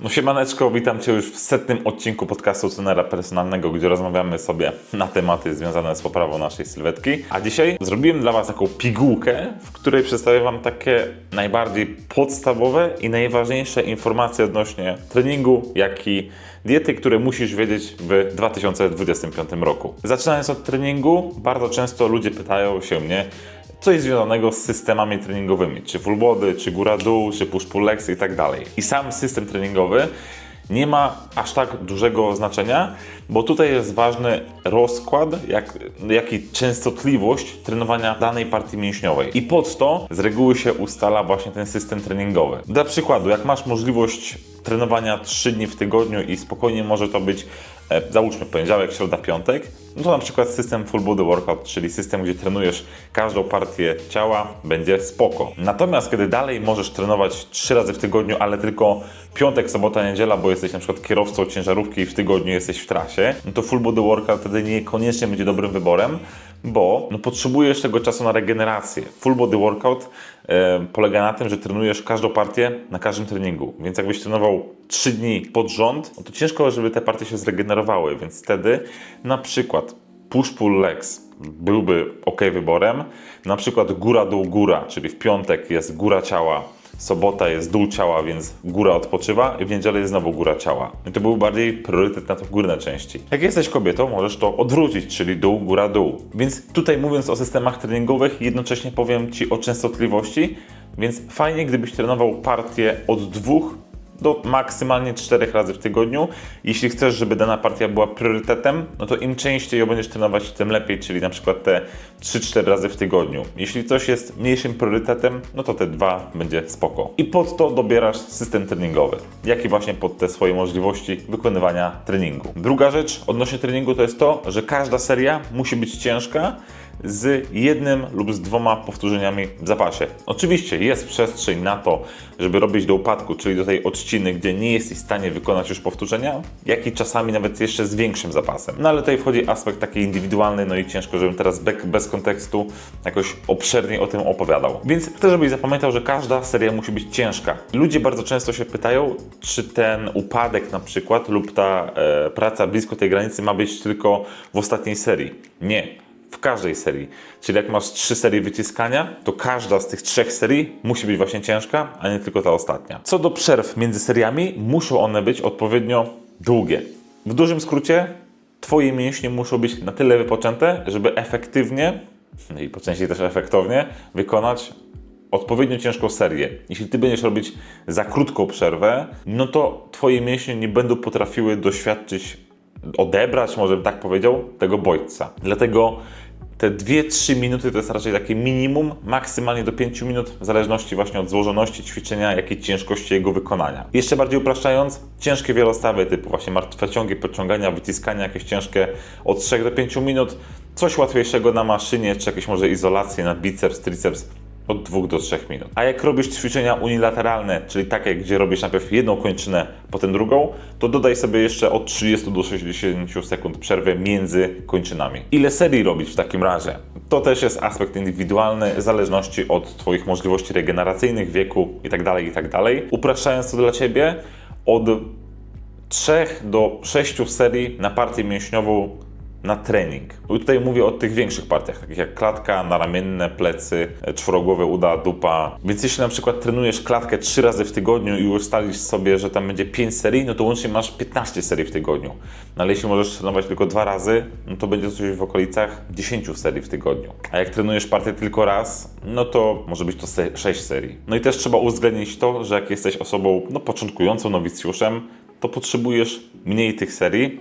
No siemaneczko, witam Cię już w setnym odcinku podcastu Trenera Personalnego, gdzie rozmawiamy sobie na tematy związane z poprawą naszej sylwetki. A dzisiaj zrobiłem dla Was taką pigułkę, w której przedstawię Wam takie najbardziej podstawowe i najważniejsze informacje odnośnie treningu, jak i diety, które musisz wiedzieć w 2025 roku. Zaczynając od treningu, bardzo często ludzie pytają się mnie, co jest związanego z systemami treningowymi, czy full body, czy góra-dół, czy push-pull legs i tak dalej. I sam system treningowy nie ma aż tak dużego znaczenia, bo tutaj jest ważny rozkład, jak, jak i częstotliwość trenowania danej partii mięśniowej. I pod to z reguły się ustala właśnie ten system treningowy. Dla przykładu, jak masz możliwość trenowania 3 dni w tygodniu i spokojnie może to być e, załóżmy poniedziałek, środa, piątek, no to na przykład system full body workout, czyli system, gdzie trenujesz każdą partię ciała, będzie spoko. Natomiast kiedy dalej możesz trenować 3 razy w tygodniu, ale tylko piątek, sobota, niedziela, bo jesteś na przykład kierowcą ciężarówki i w tygodniu jesteś w trasie, no to full body workout wtedy niekoniecznie będzie dobrym wyborem, bo no, potrzebujesz tego czasu na regenerację. Full body workout polega na tym, że trenujesz każdą partię na każdym treningu. Więc jakbyś trenował 3 dni pod rząd, no to ciężko, żeby te partie się zregenerowały, więc wtedy na przykład push-pull legs byłby ok wyborem. Na przykład góra-dół-góra, czyli w piątek jest góra ciała, sobota jest dół ciała, więc góra odpoczywa i w niedzielę jest znowu góra ciała. I to był bardziej priorytet na to górne części. Jak jesteś kobietą, możesz to odwrócić, czyli dół, góra, dół. Więc tutaj mówiąc o systemach treningowych, jednocześnie powiem Ci o częstotliwości, więc fajnie gdybyś trenował partię od dwóch do maksymalnie 4 razy w tygodniu. Jeśli chcesz, żeby dana partia była priorytetem, no to im częściej ją będziesz trenować, tym lepiej, czyli na przykład te 3-4 razy w tygodniu. Jeśli coś jest mniejszym priorytetem, no to te dwa będzie spoko. I pod to dobierasz system treningowy, jak i właśnie pod te swoje możliwości wykonywania treningu. Druga rzecz odnośnie treningu to jest to, że każda seria musi być ciężka, z jednym lub z dwoma powtórzeniami w zapasie. Oczywiście jest przestrzeń na to, żeby robić do upadku, czyli do tej odciny, gdzie nie jesteś w stanie wykonać już powtórzenia, jak i czasami nawet jeszcze z większym zapasem. No ale tutaj wchodzi aspekt taki indywidualny, no i ciężko, żebym teraz be- bez kontekstu jakoś obszerniej o tym opowiadał. Więc chcę, żebyś zapamiętał, że każda seria musi być ciężka. Ludzie bardzo często się pytają, czy ten upadek na przykład lub ta e, praca blisko tej granicy ma być tylko w ostatniej serii. Nie w każdej serii. Czyli jak masz trzy serie wyciskania, to każda z tych trzech serii musi być właśnie ciężka, a nie tylko ta ostatnia. Co do przerw między seriami, muszą one być odpowiednio długie. W dużym skrócie, Twoje mięśnie muszą być na tyle wypoczęte, żeby efektywnie, no i po części też efektownie, wykonać odpowiednio ciężką serię. Jeśli ty będziesz robić za krótką przerwę, no to twoje mięśnie nie będą potrafiły doświadczyć, odebrać, może bym tak powiedział, tego bodźca. Dlatego te 2-3 minuty to jest raczej takie minimum, maksymalnie do 5 minut, w zależności właśnie od złożoności ćwiczenia, jak i ciężkości jego wykonania. Jeszcze bardziej upraszczając, ciężkie wielostawy typu właśnie martwe ciągi, podciągania, wyciskania, jakieś ciężkie od 3 do 5 minut, coś łatwiejszego na maszynie, czy jakieś może izolacje na biceps, triceps, od 2 do 3 minut. A jak robisz ćwiczenia unilateralne, czyli takie, gdzie robisz najpierw jedną kończynę, potem drugą, to dodaj sobie jeszcze od 30 do 60 sekund przerwy między kończynami. Ile serii robić w takim razie? To też jest aspekt indywidualny, w zależności od Twoich możliwości regeneracyjnych, wieku itd. itd. Upraszczając to dla Ciebie, od 3 do 6 serii na partię mięśniową na trening. I tutaj mówię o tych większych partiach, takich jak klatka, naramienne, plecy, e, czworogłowe uda, dupa. Więc jeśli na przykład trenujesz klatkę 3 razy w tygodniu i ustalisz sobie, że tam będzie 5 serii, no to łącznie masz 15 serii w tygodniu. No ale jeśli możesz trenować tylko dwa razy, no to będzie coś w okolicach 10 serii w tygodniu. A jak trenujesz partię tylko raz, no to może być to 6 serii. No i też trzeba uwzględnić to, że jak jesteś osobą no, początkującą, nowicjuszem, to potrzebujesz mniej tych serii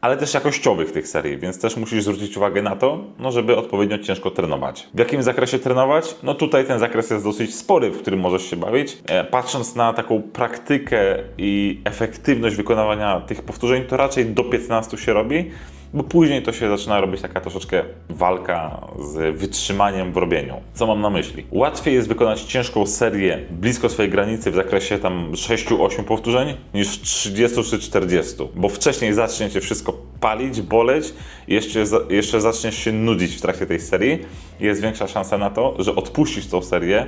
ale też jakościowych tych serii, więc też musisz zwrócić uwagę na to, no, żeby odpowiednio ciężko trenować. W jakim zakresie trenować? No tutaj ten zakres jest dosyć spory, w którym możesz się bawić. E, patrząc na taką praktykę i efektywność wykonywania tych powtórzeń, to raczej do 15 się robi, bo później to się zaczyna robić taka troszeczkę walka z wytrzymaniem w robieniu. Co mam na myśli? Łatwiej jest wykonać ciężką serię blisko swojej granicy w zakresie tam 6-8 powtórzeń niż 30 czy 40, bo wcześniej zacznie cię wszystko palić, boleć jeszcze, jeszcze zaczniesz się nudzić w trakcie tej serii jest większa szansa na to, że odpuścisz tą serię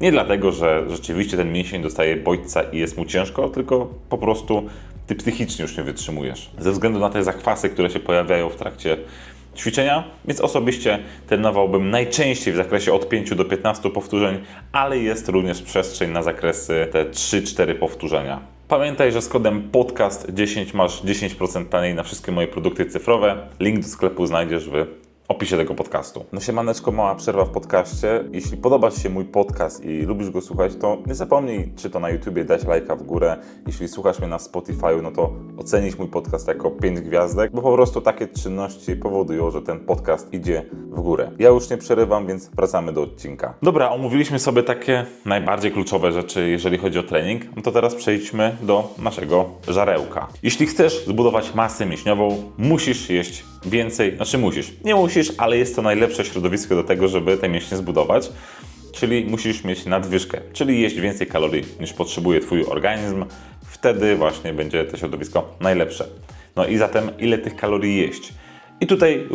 Nie dlatego, że rzeczywiście ten mięsień dostaje bodźca i jest mu ciężko, tylko po prostu ty psychicznie już nie wytrzymujesz. Ze względu na te zakwasy, które się pojawiają w trakcie ćwiczenia, więc osobiście trenowałbym najczęściej w zakresie od 5 do 15 powtórzeń, ale jest również przestrzeń na zakresy te 3-4 powtórzenia. Pamiętaj, że z kodem podcast10 masz 10% taniej na wszystkie moje produkty cyfrowe. Link do sklepu znajdziesz w opisie tego podcastu. No siemaneczko, mała przerwa w podcaście. Jeśli podoba Ci się mój podcast i lubisz go słuchać, to nie zapomnij, czy to na YouTubie dać lajka w górę. Jeśli słuchasz mnie na Spotify, no to ocenić mój podcast jako 5 gwiazdek, bo po prostu takie czynności powodują, że ten podcast idzie w górę. Ja już nie przerywam, więc wracamy do odcinka. Dobra, omówiliśmy sobie takie najbardziej kluczowe rzeczy, jeżeli chodzi o trening. No to teraz przejdźmy do naszego żarełka. Jeśli chcesz zbudować masę mięśniową, musisz jeść więcej, znaczy musisz, nie musisz, ale jest to najlepsze środowisko do tego, żeby te mięśnie zbudować. Czyli musisz mieć nadwyżkę, czyli jeść więcej kalorii niż potrzebuje Twój organizm. Wtedy właśnie będzie to środowisko najlepsze. No i zatem ile tych kalorii jeść? I tutaj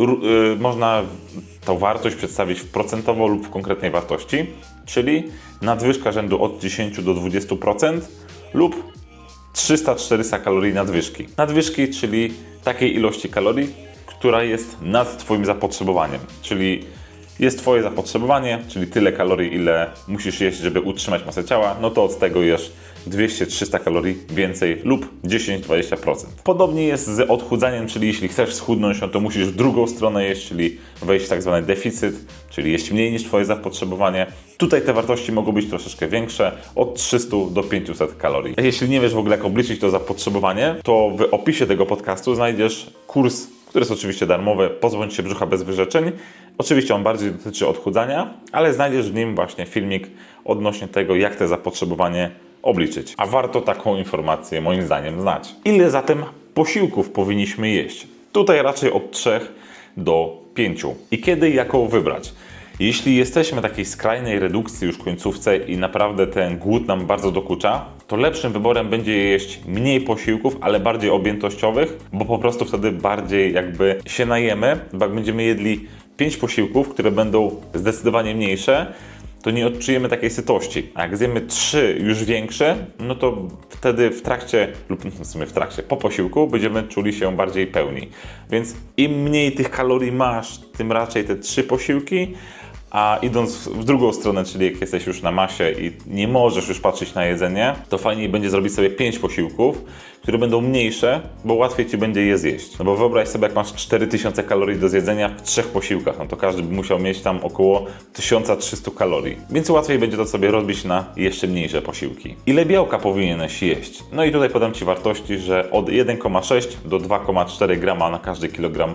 y, można tą wartość przedstawić w procentowo lub w konkretnej wartości, czyli nadwyżka rzędu od 10 do 20% lub 300-400 kalorii nadwyżki. Nadwyżki, czyli takiej ilości kalorii, która jest nad Twoim zapotrzebowaniem, czyli jest Twoje zapotrzebowanie, czyli tyle kalorii, ile musisz jeść, żeby utrzymać masę ciała, no to od tego jesz 200-300 kalorii więcej lub 10-20%. Podobnie jest z odchudzaniem, czyli jeśli chcesz schudnąć, no to musisz w drugą stronę jeść, czyli wejść w tak zwany deficyt, czyli jeść mniej niż Twoje zapotrzebowanie. Tutaj te wartości mogą być troszeczkę większe, od 300 do 500 kalorii. Jeśli nie wiesz w ogóle jak obliczyć to zapotrzebowanie, to w opisie tego podcastu znajdziesz kurs który jest oczywiście darmowy, pozbądź się brzucha bez wyrzeczeń. Oczywiście on bardziej dotyczy odchudzania, ale znajdziesz w nim właśnie filmik odnośnie tego, jak te zapotrzebowanie obliczyć. A warto taką informację moim zdaniem znać. Ile zatem posiłków powinniśmy jeść? Tutaj raczej od 3 do 5. I kiedy jaką wybrać? Jeśli jesteśmy w takiej skrajnej redukcji już końcówce i naprawdę ten głód nam bardzo dokucza, to lepszym wyborem będzie jeść mniej posiłków, ale bardziej objętościowych, bo po prostu wtedy bardziej jakby się najemy, bo jak będziemy jedli 5 posiłków, które będą zdecydowanie mniejsze, to nie odczujemy takiej sytości. A jak zjemy trzy już większe, no to wtedy w trakcie, lub w sumie w trakcie, po posiłku będziemy czuli się bardziej pełni. Więc im mniej tych kalorii masz, tym raczej te trzy posiłki, a idąc w drugą stronę, czyli jak jesteś już na masie i nie możesz już patrzeć na jedzenie, to fajniej będzie zrobić sobie 5 posiłków, które będą mniejsze, bo łatwiej ci będzie je zjeść. No bo wyobraź sobie, jak masz 4000 kalorii do zjedzenia w trzech posiłkach, no to każdy by musiał mieć tam około 1300 kalorii. Więc łatwiej będzie to sobie rozbić na jeszcze mniejsze posiłki. Ile białka powinieneś jeść? No i tutaj podam Ci wartości, że od 1,6 do 2,4 grama na każdy kilogram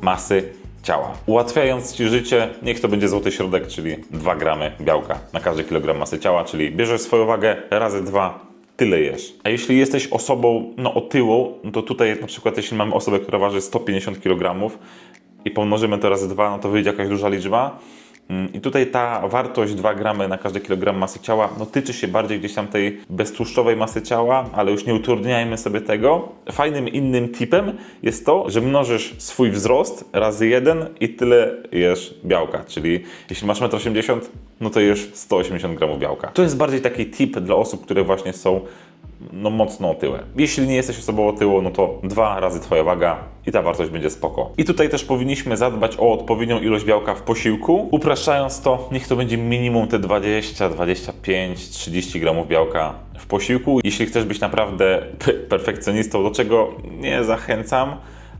masy ciała. Ułatwiając Ci życie, niech to będzie złoty środek, czyli 2 gramy białka na każdy kilogram masy ciała, czyli bierzesz swoją wagę razy 2, tyle jesz. A jeśli jesteś osobą no, otyłą, no to tutaj na przykład jeśli mamy osobę, która waży 150 kg i pomnożymy to razy 2, no to wyjdzie jakaś duża liczba, I tutaj ta wartość 2 gramy na każdy kilogram masy ciała no, tyczy się bardziej gdzieś tam tej beztłuszczowej masy ciała, ale już nie utrudniajmy sobie tego. Fajnym innym tipem jest to, że mnożysz swój wzrost razy 1 i tyle jesz białka. Czyli jeśli masz 1,80 m, no to jesz 180 gramów białka. To jest bardziej taki tip dla osób, które właśnie są no mocno otyłe. Jeśli nie jesteś osobą otyłą, no to dwa razy Twoja waga i ta wartość będzie spoko. I tutaj też powinniśmy zadbać o odpowiednią ilość białka w posiłku. Upraszczając to, niech to będzie minimum te 20, 25, 30 gramów białka w posiłku. Jeśli chcesz być naprawdę perfekcjonistą, do czego nie zachęcam,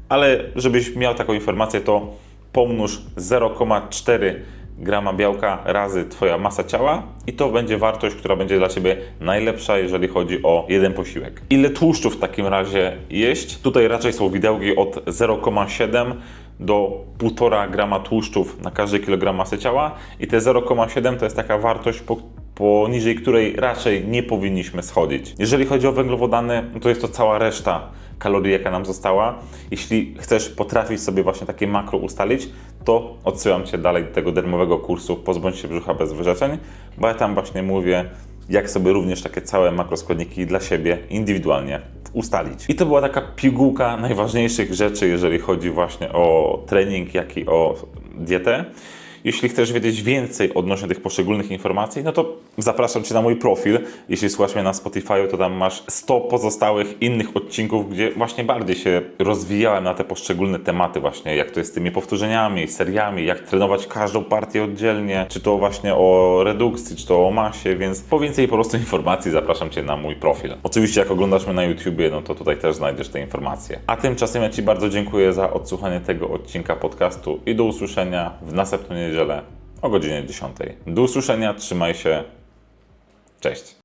ale żebyś miał taką informację, to pomnóż 0,4 grama białka razy Twoja masa ciała i to będzie wartość, która będzie dla Ciebie najlepsza, jeżeli chodzi o jeden posiłek. Ile tłuszczu w takim razie jeść? Tutaj raczej są widełki od 0,7 do 1,5 grama tłuszczów na każdy kilogram masy ciała i te 0,7 to jest taka wartość, po, poniżej której raczej nie powinniśmy schodzić. Jeżeli chodzi o węglowodany, to jest to cała reszta kalorii, jaka nam została. Jeśli chcesz potrafić sobie właśnie takie makro ustalić, to odsyłam Cię dalej do tego darmowego kursu Pozbądź się brzucha bez wyrzeczeń, bo ja tam właśnie mówię, jak sobie również takie całe makroskładniki dla siebie indywidualnie ustalić. I to była taka pigułka najważniejszych rzeczy, jeżeli chodzi właśnie o trening, jak i o dietę. Jeśli chcesz wiedzieć więcej odnośnie tych poszczególnych informacji, no to zapraszam Cię na mój profil. Jeśli słuchasz mnie na Spotify, to tam masz 100 pozostałych innych odcinków, gdzie właśnie bardziej się rozwijałem na te poszczególne tematy właśnie, jak to jest z tymi powtórzeniami, seriami, jak trenować każdą partię oddzielnie, czy to właśnie o redukcji, czy to o masie, więc po więcej po prostu informacji zapraszam Cię na mój profil. Oczywiście jak oglądasz mnie na YouTubie, no to tutaj też znajdziesz te informacje. A tymczasem ja Ci bardzo dziękuję za odsłuchanie tego odcinka podcastu i do usłyszenia w następną niedzielę o godzinie 10. Do usłyszenia, trzymaj się. Cześć.